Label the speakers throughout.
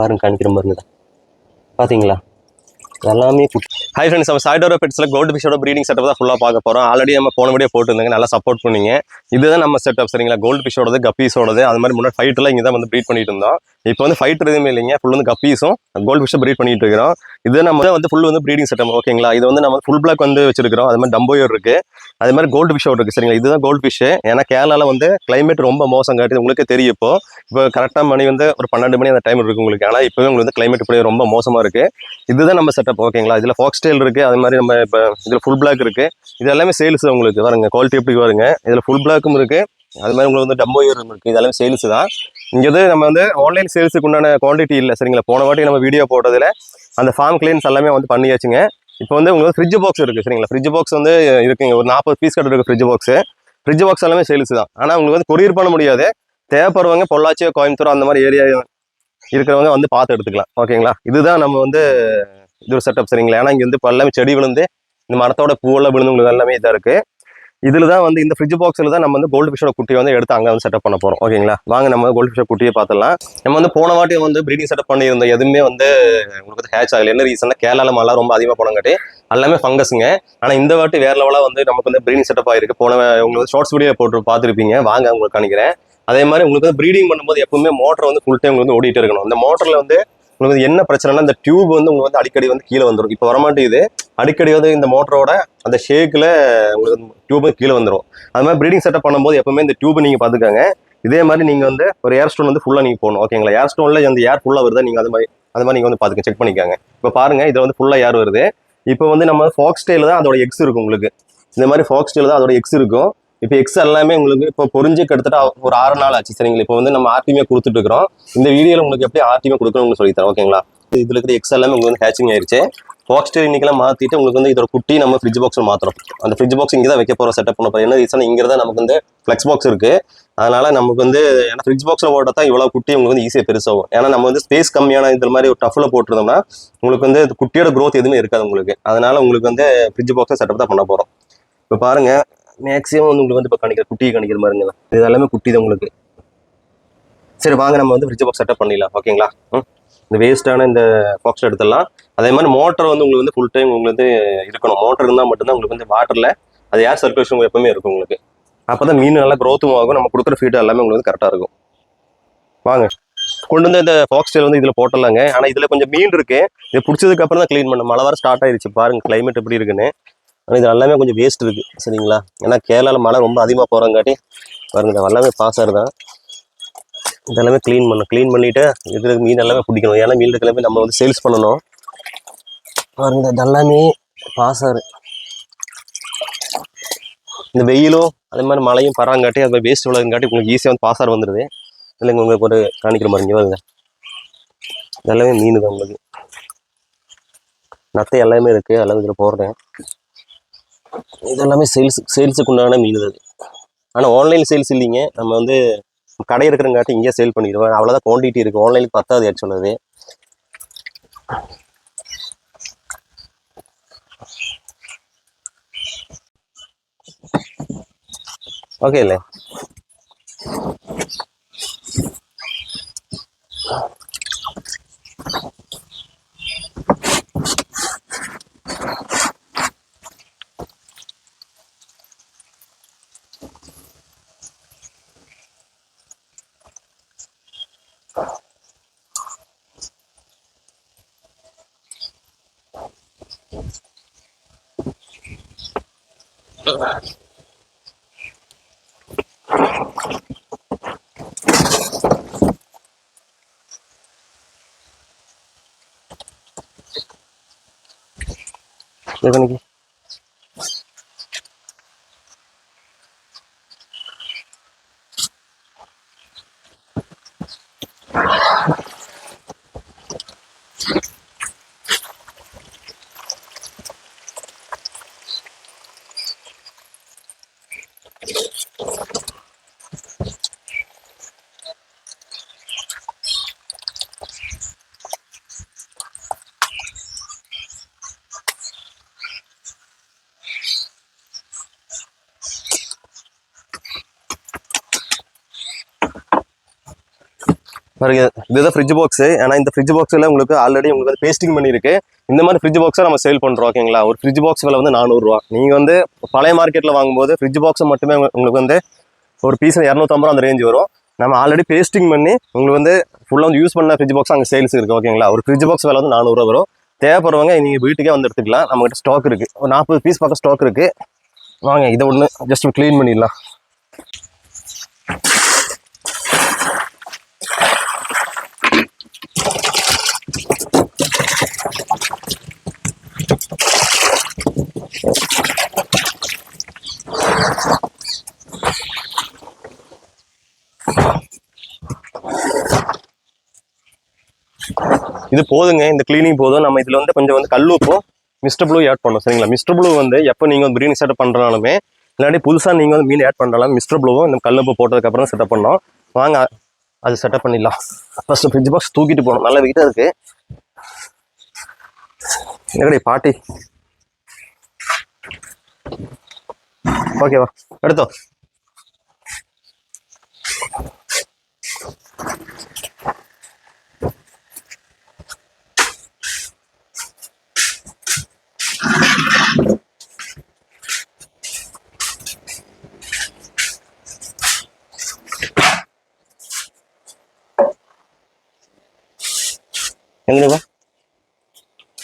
Speaker 1: பாருங்க காணிக்கிற பாருங்க பார்த்தீங்களா எல்லாமே ஹை ஃப்ரெண்ட்ஸ் நம்ம சாய்டோரோ பெட்ஸில் கோல்டு ஃபிஷோட ப்ரீடிங் செட்டப் தான் ஃபுல்லாக பார்க்க போகிறோம் ஆல்ரெடி நம்ம போன வீடியோ போட்டுருந்தாங்க நல்லா சப்போர்ட் பண்ணீங்க. இதுதான் நம்ம செட்டப் சரிங்களா? கோல்டு ஃபிஷோடது கப்பீஸோடது அது மாதிரி முன்னாடி ஃபைட்டெல்லாம் இங்கே தான் வந்து ப்ரீட் பண்ணிட்டு இருந்தோம். இப்போ வந்து ஃபைட் எதுவுமே இல்லைங்க ஃபுல் வந்து கப்பீஸும் கோல்டு ஃபிஷ்ஷை ப்ரீட் பண்ணிட்டு இருக்கிறோம். இது நம்ம வந்து ஃபுல் வந்து ப்ரீடிங் செட்டம் ஓகேங்களா இது வந்து நம்ம ஃபுல் பிளாக் வந்து வச்சிருக்கிறோம். அது மாதிரி டம்போயர் இருக்கு. அது மாதிரி கோல்டு ஃபிஷ் இருக்கு. சரிங்களா? இதுதான் கோல்டு ஃபிஷ் ஏன்னா கேரளாவில் வந்து கிளைமேட் ரொம்ப மோசம் காட்டி உங்களுக்கு தெரியும் இப்போ. இப்போ கரெக்டாக மணி வந்து ஒரு பன்னெண்டு மணி அந்த டைம் இருக்கு உங்களுக்கு. ஆனால் இப்போவே உங்களுக்கு வந்து கிளைமேட் இப்படி ரொம்ப மோசமாக இருக்கு. இதுதான் நம்ம செட்டப் ஓகேங்களா இதில் ஃபாக்ஸ் டெயில் இருக்கு. அது மாதிரி நம்ம இப்போ இதில் ஃபுல் பிளாக் இருக்கு. இது எல்லாமே சேல்ஸ் உங்களுக்கு. பாருங்க குவாலிட்டி எப்படி வருங்க இதில் ஃபுல் பிளாக்கும் இருக்கு. அது மாதிரி உங்களுக்கு வந்து டம்போயர் இருக்கு. இதெல்லாம் சேல்ஸ் தான். இங்கே வந்து நம்ம வந்து ஆன்லைன் சேல்ஸுக்கு உண்டான குவான்டிட்டி இல்லை சரிங்களா? போன வாட்டி நம்ம வீடியோ போட்டதில் அந்த ஃபார்ம் கிளீன்ஸ் எல்லாமே வந்து பண்ணியாச்சுங்க. இப்போ வந்து உங்களுக்கு ஃப்ரிட்ஜ் பாக்ஸ் இருக்குது சரிங்களா? ஃப்ரிட்ஜ் பாக்ஸ் வந்து இருக்குங்க. ஒரு நாற்பது பீஸ் கட்டு இருக்குது ஃப்ரிட்ஜ் பாக்ஸு ஃப்ரிட்ஜ் பாக்ஸ் எல்லாமே சேல்ஸ் தான். ஆனால் உங்களுக்கு வந்து கொரியர் பண்ண முடியாது. தேவைப்படுறவங்க பொள்ளாச்சி கோயம்புத்தூர் அந்த மாதிரி ஏரியா இருக்கிறவங்க வந்து பார்த்து எடுத்துக்கலாம். ஓகேங்களா? இதுதான் நம்ம வந்து இது ஒரு செட்டப் சரிங்களா? ஏன்னா இங்கே வந்து இப்போ எல்லாமே செடி விழுந்து இந்த மரத்தோட பூவெல்லாம் விழுந்து உங்களுக்கு எல்லாமே இதாக இருக்குது இதில் தான் வந்து இந்த ஃப்ரிட்ஜ் பாக்ஸில் தான் நம்ம வந்து கோல்டு ஃபிஷோட குட்டியை வந்து எடுத்து அங்கே வந்து செட்டப் பண்ண போகிறோம் ஓகேங்களா? வாங்க நம்ம கோல்டு ஃபிஷ் குட்டியை பார்த்துலாம் நம்ம வந்து போன வாட்டி வந்து ப்ரீடிங் செட்டப் பண்ணியிருந்தோம் எதுவுமே வந்து உங்களுக்கு வந்து ஹேச் ஆகல. என்ன ரீசன்னா கேரளால மழை ரொம்ப அதிகமாக போனங்காட்டி எல்லாமே ஃபங்கஸுங்க ஆனால் இந்த வாட்டி வேற லெவலாக வந்து நமக்கு வந்து ப்ரீடிங் செட்டப் ஆகிருக்கு போன உங்களுக்கு ஷார்ட்ஸ் வீடியோ போட்டு பார்த்துருப்பீங்க. வாங்க உங்களுக்கு காணிக்கிறேன் அதே மாதிரி உங்களுக்கு வந்து ப்ரீடிங் பண்ணும்போது எப்பவுமே மோட்டர் வந்து ஃபுல் டைம் வந்து ஓடிட்டு இருக்கணும். இந்த மோட்டரில் வந்து உங்களுக்கு வந்து என்ன பிரச்சனைனா இந்த டியூப் வந்து உங்களுக்கு வந்து அடிக்கடி வந்து கீழே வந்துடும் இப்போ வரமாட்டேங்குது. அடிக்கடி வந்து இந்த மோட்டரோட அந்த ஷேக்கில் உங்களுக்கு டியூப் கீழே வந்துடும் அது மாதிரி ப்ரீடிங் செட்டப் பண்ணும்போது எப்பவுமே இந்த டியூப் நீங்கள் பார்த்துக்கோங்க. இதே மாதிரி நீங்கள் வந்து ஒரு ஏர் ஸ்டோன் வந்து ஃபுல்லாக நீங்கள் போகணும் ஓகேங்களா ஏர் ஸ்டோனில் அந்த ஏர் ஃபுல்லாக வருதா நீங்கள் அது மாதிரி அது மாதிரி நீங்கள் வந்து பார்த்துக்க செக் பண்ணிக்காங்க. இப்போ பாருங்கள் இதில் வந்து ஃபுல்லாக ஏர் வருது. இப்போ வந்து நம்ம ஃபாக்ஸ்டேல தான் அதோட எக்ஸ் இருக்கும் உங்களுக்கு. இந்த மாதிரி ஃபாக்ஸ்டேல தான் அதோட எக்ஸ் இருக்கும். இப்போ எக்ஸ் எல்லாமே உங்களுக்கு இப்போ பொறிஞ்சு கிட்டத்தட்ட ஒரு ஆறு நாள் ஆச்சு. சரிங்களா இப்போ வந்து நம்ம ஆர்டிமே கொடுத்துட்டு இருக்கிறோம். இந்த வீடியோவில் உங்களுக்கு எப்படி ஆர்டிமே கொடுக்கணும்னு சொல்லி தரேன். ஓகேங்களா இதில் இருக்கிற எக்ஸ் எல்லாமே உங்களுக்கு வந்து ஹேச்சிங் ஆயிருச்சு. பாக்ஸ்டர் இன்னைக்கெல்லாம் மாற்றிட்டு உங்களுக்கு வந்து இதோட குட்டி நம்ம ஃப்ரிட்ஜ் பாக்ஸில் மாற்றுறோம் அந்த ஃப்ரிட்ஜ் பாக்ஸ் இங்கே தான் வைக்க போகிறோம் செட்டப் பண்ண போகிறோம் என்ன ரீசன் இங்கே தான் நமக்கு வந்து ஃப்ளெக்ஸ் பாக்ஸ் இருக்குது அதனால் நமக்கு வந்து ஏன்னா ஃப்ரிட்ஜ் பாக்ஸில் போட்டால் தான் இவ்வளோ குட்டி உங்களுக்கு வந்து ஈஸியாக பெருசாகும். ஏன்னா நம்ம வந்து ஸ்பேஸ் கம்மியான இந்த மாதிரி ஒரு டஃபில் போட்டிருந்தோம்னா உங்களுக்கு வந்து குட்டியோட க்ரோத் எதுவுமே இருக்காது உங்களுக்கு. அதனால் உங்களுக்கு வந்து ஃப்ரிட்ஜ் பாக்ஸை செட்டப் தான் பண்ண போகிறோம் இப்போ பாருங்கள் மேக்ஸிமம் வந்து உங்களுக்கு வந்து இப்போ கணிக்கிற குட்டியை கணிக்கிற மாதிரிங்க இது எல்லாமே குட்டி தான் உங்களுக்கு. சரி வாங்க நம்ம வந்து ஃப்ரிட்ஜ் பாக்ஸ் செட்டப் பண்ணிடலாம். ஓகேங்களா இந்த வேஸ்ட்டான இந்த பாக்ஸ் எடுத்துடலாம். அதே மாதிரி மோட்டர் வந்து உங்களுக்கு வந்து ஃபுல் டைம் உங்களுக்கு வந்து இருக்கணும். மோட்டர் இருந்தால் மட்டும்தான் உங்களுக்கு வந்து வாட்டரில் அது ஏர் சர்க்குலேஷன் எப்பவுமே இருக்கும் உங்களுக்கு. அப்போ தான் மீன் நல்லா க்ரோத்தும் ஆகும். நம்ம கொடுக்குற ஃபீட் எல்லாமே உங்களுக்கு வந்து கரெக்டாக இருக்கும். வாங்க. கொண்டு வந்து இந்த ஃபாக்ஸ் வந்து இதில் போட்டலாங்க ஆனால் இதில் கொஞ்சம் மீன் இருக்கு. இது பிடிச்சதுக்கு அப்புறம் தான் க்ளீன் பண்ண மழை வர ஸ்டார்ட் ஆயிடுச்சு பாருங்க கிளைமேட் எப்படி இருக்குன்னு. ஆனால் இது எல்லாமே கொஞ்சம் வேஸ்ட் இருக்குது சரிங்களா? ஏன்னா கேரளாவில் மழை ரொம்ப அதிகமாக போகிறங்காட்டி பாருங்க இது எல்லாமே பாசர் தான். இதெல்லாமே க்ளீன் பண்ணணும். க்ளீன் பண்ணிவிட்டு இருக்கிற மீன் எல்லாமே பிடிக்கணும். ஏன்னா மீன் எல்லாமே நம்ம வந்து சேல்ஸ் பண்ணணும். பாருங்க இதெல்லாமே பாசர் இந்த வெயிலும் அதே மாதிரி மழையும் பராங்காட்டி அது மாதிரி வேஸ்ட் உள்ளதுங்காட்டி உங்களுக்கு ஈஸியாக வந்து பாசார் வந்துடுது இல்லைங்க உங்களுக்கு ஒரு காணிக்கிற மாதிரி இங்கே வருங்க இதெல்லாமே மீன் தான் உங்களுக்கு. நத்தை எல்லாமே இருக்குது எல்லாமே இதில் போடுறேன். இது எல்லாமே சேல்ஸ் சேல்ஸுக்கு உண்டான மீன் அது. ஆனால் ஆன்லைன் சேல்ஸ் இல்லைங்க. நம்ம வந்து கடை இருக்கிறங்காட்டி இங்கே சேல் பண்ணிடுவோம். அவ்வளோதான் குவான்டிட்டி இருக்குது ஆன்லைனுக்கு பத்தாது ஆக்சுவலாக ஓகே இல்லை দেখো নাকি பாருங்க இதுதான் ஃப்ரிட்ஜ் பாக்ஸு ஏன்னா இந்த ஃப்ரிட்ஜ் பாக்ஸில் உங்களுக்கு ஆல்ரெடி உங்களுக்கு வந்து பேஸ்டிங் பண்ணியிருக்கு இந்த மாதிரி ஃப்ரிட்ஜ் பாக்ஸை நம்ம சேல் பண்ணுறோம் ஓகேங்களா ஒரு ஃப்ரிட்ஜ் பாக்ஸ் விலை வந்து நானூறுரூவா நீங்கள் வந்து பழைய மார்க்கெட்டில் வாங்கும்போது ஃப்ரிட்ஜ் பாக்ஸை மட்டுமே உங்களுக்கு வந்து ஒரு பீஸ் இரநூத்தம்பது ரூபா அந்த ரேஞ்ச் வரும். நம்ம ஆல்ரெடி பேஸ்டிங் பண்ணி உங்களுக்கு வந்து ஃபுல்லாக வந்து யூஸ் பண்ண ஃப்ரிட்ஜ் பாக்ஸ் அங்கே சேல்ஸ் இருக்குது ஓகேங்களா ஒரு ஃப்ரிட்ஜ் பாக்ஸ் விலை வந்து நானூறுரூவா வரும். தேவைப்படுறவங்க நீங்கள் வீட்டுக்கே வந்து எடுத்துக்கலாம். நம்மகிட்ட ஸ்டாக் இருக்குது ஒரு நாற்பது பீஸ் பக்கம் ஸ்டாக் இருக்குது வாங்க இதை ஒன்று ஜஸ்ட் க்ளீன் பண்ணிடலாம். இது போதுங்க இந்த கிளீனிங் போதும். நம்ம இதில் வந்து கொஞ்சம் வந்து கல்லுப்பும் மிஸ்டர் ப்ளூ ஆட் பண்ணணும் சரிங்களா? மிஸ்டர் ப்ளூ வந்து எப்போ நீங்கள் வந்து பிரியாணி செட்டப் பண்ணுறனாலுமே இல்லாட்டி புதுசாக நீங்கள் வந்து மீன் ஆட் பண்ணுறாலும் மிஸ்டர் ப்ளூவும் இந்த கல்லுப்பு போட்டதுக்கப்புறம் செட்டப் பண்ணோம். வாங்க அது செட்டப் பண்ணிடலாம். ஃபர்ஸ்ட் ஃப்ரிட்ஜ் பாக்ஸ் தூக்கிட்டு போகணும். நல்ல வெயிட்டாக இருக்கு. எங்கடி பாட்டி? ஓகேவா எடுத்தோம் எங்கேப்பா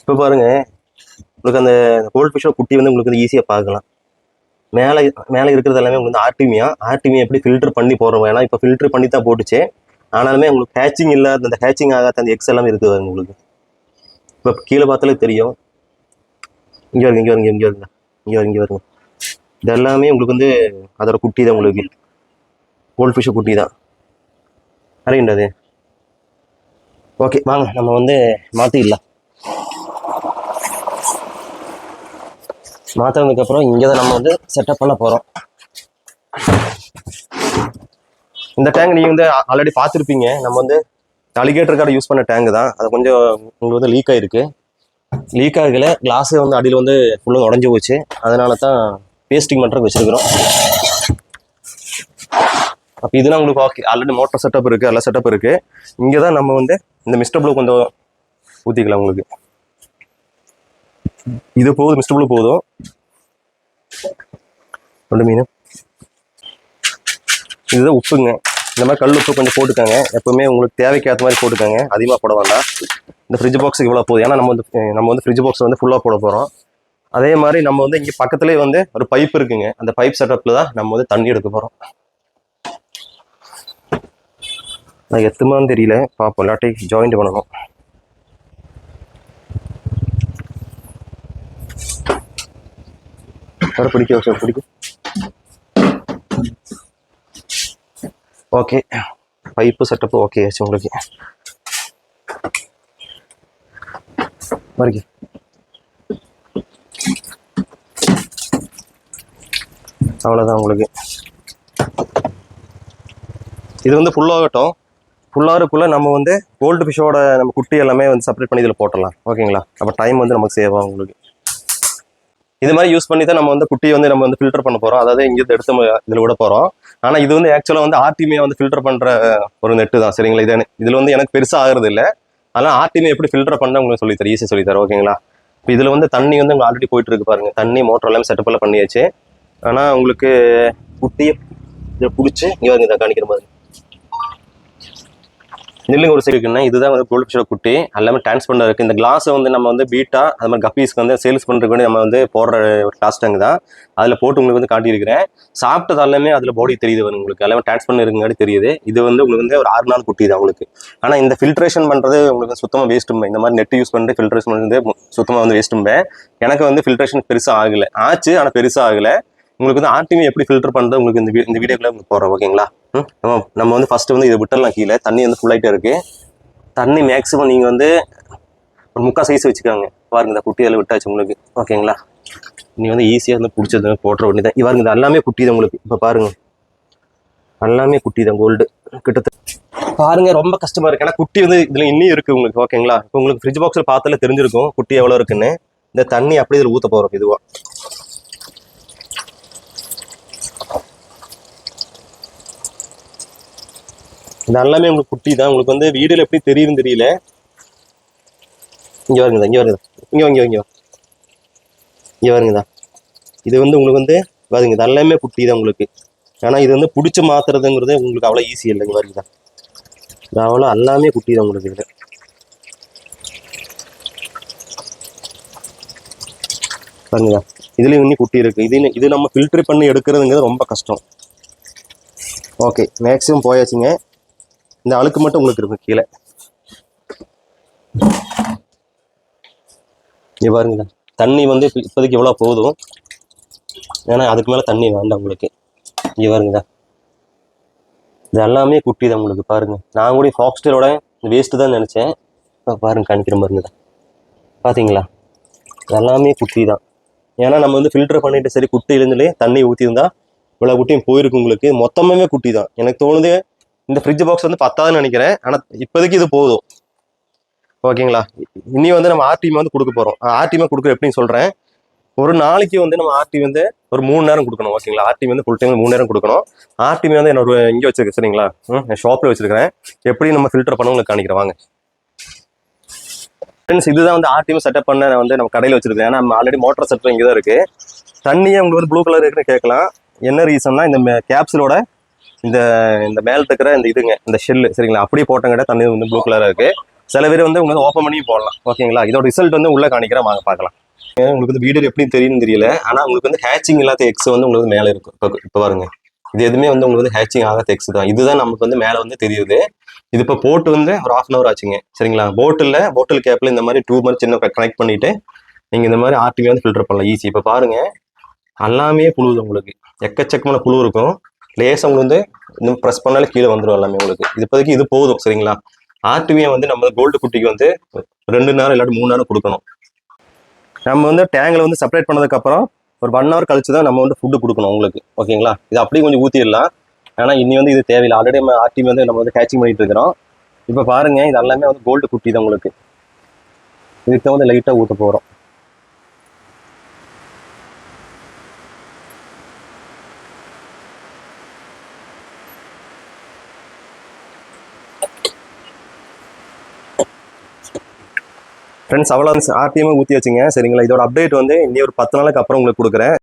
Speaker 1: இப்போ பாருங்க உங்களுக்கு அந்த கோல்ட் ஃபிஷ்ஷோட குட்டி வந்து உங்களுக்கு வந்து ஈஸியாக பார்க்கலாம். மேலே மேலே இருக்கிறது எல்லாமே உங்களுக்கு வந்து ஆர்டிமியா ஆர்டிமியா எப்படி ஃபில்டர் பண்ணி போடுறோம்? ஏன்னா இப்போ ஃபில்டர் பண்ணி தான் போட்டுச்சு. ஆனாலுமே உங்களுக்கு ஹேச்சிங் இல்லாத அந்த ஹேச்சிங் ஆகாத அந்த எக்ஸ் எல்லாமே இருக்குது பாருங்க உங்களுக்கு. இப்போ கீழே பார்த்தாலே தெரியும். இங்கே வருங்க இங்கே வருங்க இங்கே வருங்க. இங்கே வருங்க இங்கே வருங்க. இது எல்லாமே உங்களுக்கு வந்து அதோட குட்டி தான் உங்களுக்கு கோல்ட் ஃபிஷ்ஷு குட்டி தான் அறியண்டது ஓகே வாங்க நம்ம வந்து மாற்றிடலாம் மாற்றினதுக்கப்புறம் இங்கே தான் நம்ம வந்து செட்டப் பண்ண போகிறோம் இந்த டேங்க் நீங்கள் வந்து ஆல்ரெடி பார்த்துருப்பீங்க. நம்ம வந்து அலிகேட்டர் கார்டு யூஸ் பண்ண டேங்க் தான். அது கொஞ்சம் உங்களுக்கு வந்து லீக் ஆகிருக்கு லீக் ஆகல கிளாஸு வந்து அடியில் வந்து ஃபுல்லாக உடஞ்சி போச்சு. அதனால தான் பேஸ்டிங் பண்ணுறதுக்கு வச்சுருக்கிறோம். அப்போ இதெல்லாம் உங்களுக்கு ஓகே ஆல்ரெடி மோட்டர் செட்டப் இருக்குது எல்லா செட்டப் இருக்குது இங்கே தான் நம்ம வந்து இந்த மிஸ்டர் ப்ளூ கொஞ்சம் ஊற்றிக்கலாம் உங்களுக்கு. இது போகுது மிஸ்டர் ப்ளூ போதும். ரெண்டு மீன். இதுதான் உப்புங்க. இந்த மாதிரி கல் உப்பு கொஞ்சம் போட்டுக்கோங்க. எப்பவுமே உங்களுக்கு தேவைக்கேற்ற மாதிரி போட்டுக்கோங்க. அதிகமாக போட வேண்டாம். இந்த ஃப்ரிட்ஜ் பாக்ஸுக்கு இவ்வளோ போதும். ஏன்னா நம்ம வந்து நம்ம வந்து ஃப்ரிட்ஜ் பாக்ஸ் வந்து ஃபுல்லாக போட போகிறோம் அதே மாதிரி நம்ம வந்து இங்கே பக்கத்துலேயே வந்து ஒரு பைப் இருக்குங்க. அந்த பைப் செட்டப்பில் தான் நம்ம வந்து தண்ணி எடுக்க போகிறோம் நான் எத்துமான்னு தெரியல. பார்ப்போம் இல்லாட்டி ஜாயிண்ட் பண்ணணும். வர பிடிக்கும் சார்? பிடிக்கும் ஓகே. பைப்பு செட்டப்பு ஓகே ஆச்சு உங்களுக்கு. வருகி அவ்வளோதான் உங்களுக்கு. இது வந்து ஃபுல்லாகட்டும் ஃபுல்லாருக்குள்ளே நம்ம வந்து கோல்டு ஃபிஷ்ஷோட நம்ம குட்டி எல்லாமே வந்து செப்பரேட் பண்ணி இதில் போட்டுடலாம். ஓகேங்களா? அப்போ டைம் வந்து நமக்கு சேவ் ஆகும் உங்களுக்கு. இது மாதிரி யூஸ் பண்ணி தான் நம்ம வந்து குட்டியை வந்து நம்ம வந்து ஃபில்டர் பண்ண போகிறோம் அதாவது இங்கேருந்து எடுத்து இதில் விட போகிறோம் ஆனால் இது வந்து ஆக்சுவலாக வந்து ஆர்டிமியை வந்து ஃபில்டர் பண்ணுற ஒரு நெட்டு தான். சரிங்களா? இது இதில் வந்து எனக்கு பெருசாக ஆகிறது இல்லை. ஆனால் ஆர்டிமி எப்படி ஃபில்டர் பண்ண உங்களுக்கு சொல்லித்தரேன் ஈஸியாக சொல்லித்தரேன் ஓகேங்களா? இப்போ இதில் வந்து தண்ணி வந்து உங்களுக்கு ஆல்ரெடி போயிட்டு இருக்கு பாருங்க. தண்ணி மோட்டர் எல்லாமே செட்டப் பண்ணியாச்சு. ஆனால் உங்களுக்கு குட்டியை இதை பிடிச்சி இங்கே வந்து இதை காணிக்கிற மாதிரி. நில்லுங்க ஒரு சைடுக்குன்னா இதுதான் வந்து கோல்ட் ஃபிஷோட குட்டி. எல்லாமே டிரான்ஸ்பரண்ட் இருக்குது இந்த கிளாஸை வந்து நம்ம வந்து பீட்டா அது மாதிரி கப்பீஸ்க்கு வந்து சேல்ஸ் பண்றதுக்கு வேண்டி நம்ம வந்து போடுற ஒரு கிளாஸ் டேங்க் தான். அதில் போட்டு உங்களுக்கு வந்து காட்டியிருக்கிறேன். சாப்பிட்டது எல்லாமே அதில் பாடி தெரியுது வந்து உங்களுக்கு. எல்லாமே டிரான்ஸ்பரண்ட் இருக்குங்காடி தெரியுது. இது வந்து உங்களுக்கு வந்து ஒரு ஆறு நாள் குட்டி தான் உங்களுக்கு. ஆனால் இந்த ஃபில்ட்ரேஷன் பண்ணுறது உங்களுக்கு சுத்தமாக வேஸ்ட்டுமே இந்த மாதிரி நெட் யூஸ் பண்ணிட்டு ஃபில்ட்ரேஷன் பண்ணுறது சுத்தமாக வந்து வேஸ்ட்டுமே எனக்கு வந்து ஃபில்ட்ரேஷன் பெருசாக ஆகலை. ஆச்சு ஆனால் பெருசாக ஆகலை. உங்களுக்கு வந்து ஆர்டிமி எப்படி ஃபில்டர் பண்ணுறது உங்களுக்கு இந்த வீ- இந்த வீடியோக்குள்ள உங்களுக்கு போகிறோம் ஓகேங்களா? நம்ம நம்ம வந்து ஃபஸ்ட்டு வந்து இதை விட்டுடலாம் கீழே. தண்ணி வந்து ஃபுல்லாகிட்டே இருக்குது தண்ணி மேக்ஸிமம் நீங்கள் வந்து ஒரு முக்கால் சைஸ் வச்சுக்கோங்க. பாருங்க இந்த குட்டி அதில் விட்டாச்சு உங்களுக்கு. ஓகேங்களா? நீ வந்து ஈஸியாக வந்து பிடிச்சது போட்டுற வேண்டியது தான் பாருங்க இது எல்லாமே குட்டி தான் உங்களுக்கு. இப்போ பாருங்கள் எல்லாமே குட்டி தான் கோல்டு கிட்டத்தட்ட பாருங்க ரொம்ப கஷ்டமா இருக்கு. ஏன்னா குட்டி வந்து இதுல இன்னும் இருக்கு உங்களுக்கு ஓகேங்களா? இப்போ உங்களுக்கு ஃப்ரிட்ஜ் பாக்ஸில் பார்த்தாலே தெரிஞ்சிருக்கும் குட்டி எவ்வளோ இருக்குன்னு. இந்த தண்ணி அப்படியே இதில் ஊற்ற போகிறோம் இதுவாக இதெல்லாமே உங்களுக்கு குட்டி தான் உங்களுக்கு வந்து வீடியோல எப்படி தெரியுதுன்னு தெரியல. இங்கே வருங்கதா இங்கே வருங்க இங்கே இங்கே இங்கே இங்கே வருங்கதா. இது வந்து உங்களுக்கு வந்து பாருங்க இது எல்லாமே குட்டி தான் உங்களுக்கு. ஏன்னா இது வந்து பிடிச்சி மாத்துறதுங்கிறது உங்களுக்கு அவ்வளோ ஈஸி இல்லைங்க வருங்கதா இது அவ்வளோ எல்லாமே குட்டி தான் உங்களுக்கு இது. பாருங்கதா. இதுலேயும் இன்னும் குட்டி இருக்குது இது இது நம்ம ஃபில்ட்ரு பண்ணி எடுக்கிறதுங்கிறது ரொம்ப கஷ்டம். ஓகே மேக்ஸிமம் போயாச்சுங்க. இந்த அழுக்கு மட்டும் உங்களுக்கு இருக்கும் கீழே. இங்க பாருங்களேன் தண்ணி வந்து இப்போதைக்கு எவ்வளோ போதும் ஏன்னா அதுக்கு மேலே தண்ணி வேண்டாம் உங்களுக்கு. இங்கே பாருங்க. இது எல்லாமே குட்டி தான் உங்களுக்கு பாருங்க. நான் கூட ஃபாக்ஸ்டரோட வேஸ்ட்டு தான் நினச்சேன். இப்போ பாருங்க காணிக்கிற பாருங்க பார்த்தீங்களா இது எல்லாமே குட்டி தான். ஏன்னா நம்ம வந்து ஃபில்டர் பண்ணிட்டு சரி குட்டியிலேருந்துலே தண்ணி ஊற்றிருந்தா இவ்வளோ குட்டியும் போயிருக்கு உங்களுக்கு. மொத்தமாவே குட்டி தான். எனக்கு தோணுது இந்த ஃப்ரிட்ஜ் பாக்ஸ் வந்து பத்தாதுன்னு நினைக்கிறேன். ஆனால் இப்போதைக்கு இது போதும். ஓகேங்களா? இனி வந்து நம்ம ஆர்டிஎம் வந்து கொடுக்க போகிறோம் ஆர்டிஎம் கொடுக்குற எப்படின்னு சொல்கிறேன் ஒரு நாளைக்கு வந்து நம்ம ஆர்டி வந்து ஒரு மூணு நேரம் கொடுக்கணும். ஓகேங்களா? ஆர்டி வந்து ஃபுல் டைம் மூணு நேரம் கொடுக்கணும். ஆர்டிஎம் வந்து என்னோட இங்கே வச்சிருக்கேன் சரிங்களா? ம், என் ஷாப்பில் வச்சிருக்கிறேன். எப்படி நம்ம ஃபில்டர் பண்ண உங்களுக்கு காணிக்கிறேன் வாங்க. ஃப்ரெண்ட்ஸ் இதுதான் வந்து ஆர்டிஎம் செட்டப் பண்ண நான் வந்து நம்ம கடையில் வச்சிருக்கேன் ஏன்னா நம்ம ஆல்ரெடி மோட்டர் செட்டப் இங்கே தான் இருக்குது தண்ணியே உங்களுக்கு வந்து ப்ளூ கலர் இருக்குன்னு கேட்கலாம். என்ன ரீசன்னா இந்த கேப்சூலோட இந்த இந்த மேல இருக்கிற இந்த இதுங்க இந்த ஷெல்லு சரிங்களா? அப்படியே போட்டங்கிட்ட தண்ணி வந்து ப்ளூ கலராக இருக்குது சில பேர் வந்து உங்களுக்கு ஓப்பன் பண்ணி போடலாம். ஓகேங்களா இதோட ரிசல்ட் வந்து உள்ளே காணிக்கிறேன். வாங்க பார்க்கலாம். உங்களுக்கு வந்து வீடியோ எப்படி தெரியும்னு தெரியல. ஆனால் உங்களுக்கு வந்து ஹேச்சிங் இல்லாத எக்ஸ் வந்து உங்களுக்கு மேலே இருக்கும் இப்போ இப்போ பாருங்க. இது எதுவுமே வந்து உங்களுக்கு வந்து ஹேச்சிங் ஆகாத எக்ஸ் தான். இதுதான் நமக்கு வந்து மேலே வந்து தெரியுது. இது இப்போ போட்டு வந்து ஒரு ஆஃப் அன் அவர் ஆச்சுங்க. சரிங்களா? போட்டில் போட்டில் கேப்பில் இந்த மாதிரி டூ மாதிரி சின்ன கனெக்ட் பண்ணிட்டு நீங்கள் இந்த மாதிரி ஆர்டிவி வந்து ஃபில்டர் பண்ணலாம். ஈஸி இப்போ பாருங்கள் எல்லாமே புழு உங்களுக்கு. எக்கச்சக்கமான புழு இருக்கும். லேசாக உங்களுக்கு வந்து இன்னும் ப்ரெஸ் பண்ணாலே கீழே வந்துடும் எல்லாமே உங்களுக்கு. இது இப்போதைக்கு இது போதும் சரிங்களா? ஆர்டிவியை வந்து நம்ம கோல்டு குட்டிக்கு வந்து ரெண்டு நேரம் இல்லாட்டி மூணு நேரம் கொடுக்கணும். நம்ம வந்து டேங்கில் வந்து செப்பரேட் பண்ணதுக்கப்புறம் ஒரு ஒன் ஹவர் கழிச்சு தான் நம்ம வந்து ஃபுட்டு கொடுக்கணும் உங்களுக்கு ஓகேங்களா இது அப்படியே கொஞ்சம் ஊற்றிடலாம் ஆனால் இனி வந்து இது தேவையில்லை. ஆல்ரெடி நம்ம ஆர்டிவி வந்து நம்ம வந்து கேச்சிங் பண்ணிட்டு இருக்கிறோம். இப்போ பாருங்க இது எல்லாமே வந்து கோல்டு குட்டி தான் உங்களுக்கு. இதுக்கு தான் வந்து லைட்டாக ஊற்ற போகிறோம் ஃப்ரெண்ட்ஸ் அவ்வளோ ஆர்டிஎம் ஊற்றி வச்சுங்க. சரிங்களா? இதோட அப்டேட் வந்து இன்னும் ஒரு பத்து நாளுக்கு அப்புறம் உங்களுக்கு கொடுக்குறேன்.